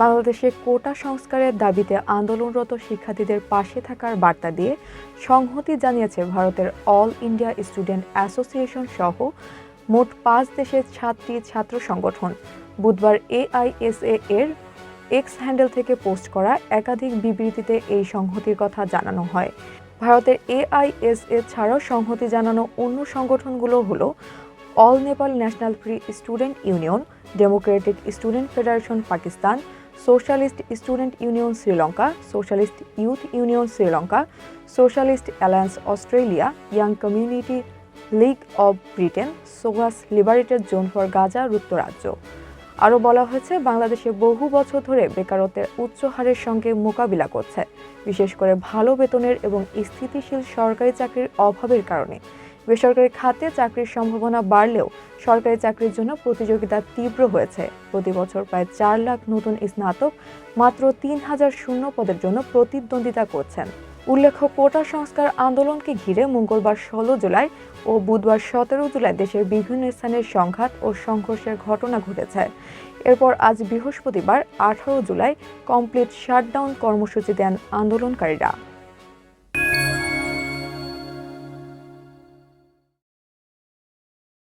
বাংলাদেশে কোটা সংস্কারের দাবিতে আন্দোলনরত শিক্ষার্থীদের পাশে থাকার বার্তা দিয়ে সংহতি জানিয়েছে ভারতের অল ইন্ডিয়া স্টুডেন্ট অ্যাসোসিয়েশন সহ মোট পাঁচ দেশের ছাত্রী ছাত্র সংগঠন। বুধবার এআইএসএ এর এক্স হ্যান্ডেল থেকে পোস্ট করা একাধিক বিবৃতিতে এই সংহতির কথা জানানো হয়। ভারতের এআইএসএ ছাড়াও সংহতি জানানো অন্য সংগঠনগুলো হলো all Nepal national free student union, democratic student federation Pakistan socialist student union Sri Lanka socialist youth union Sri Lanka socialist alliance Australia young communist league of Britain সোগাস liberated zone for Gaza যুক্তরাজ্য আরও বলা হয়েছে, বাংলাদেশে বহু বছর ধরে বেকারত্বের উচ্চ হারের সঙ্গে মোকাবিলা করছে, বিশেষ করে ভালো বেতনের এবং স্থিতিশীল সরকারি চাকরির অভাবের কারণে। বেসরকারি খাতে চাকরির সম্ভাবনা বাড়লেও সরকারি চাকরির জন্য প্রতিযোগিতা তীব্র হয়েছে। প্রতি বছর প্রায় চার লাখ নতুন স্নাতক মাত্র তিন হাজার শূন্য পদের জন্য প্রতিদ্বন্দ্বিতা করছেন। উল্লেখ্য, কোটা সংস্কার আন্দোলনকে ঘিরে মঙ্গলবার ষোলো জুলাই ও বুধবার সতেরো জুলাই দেশের বিভিন্ন স্থানের সংঘাত ও সংঘর্ষের ঘটনা ঘটেছে। এরপর আজ বৃহস্পতিবার আঠারো জুলাই কমপ্লিট শাটডাউন কর্মসূচি দেন আন্দোলনকারীরা।